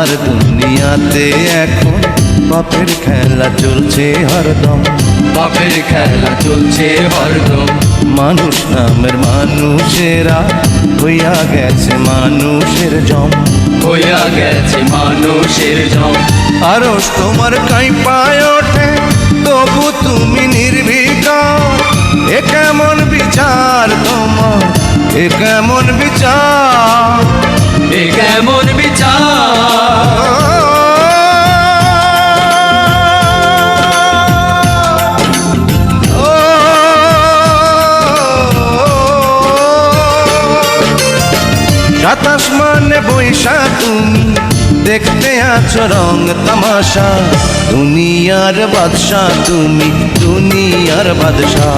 আমার দুনিয়াতে এখন বাপের খেলা চলছে হরদম বাপের খেলা চলছে হরদম মানুষ নামের মানুষেরা হইয়া গেছে মানুষের জম। হইয়া গেছে মানুষের জম। আরও তোমার কাই পায় ওঠে, তবু তুমি নির্বিকার এ কেমন বিচার তোমার? এ কেমন বিচার? এ কেমন বিচার? সাতাশ মানে বৈশা তুমি দেখতে আছো রং তামাশা। দুনিয়ার বাদশাহ তুমি দুনিয়ার বাদশা।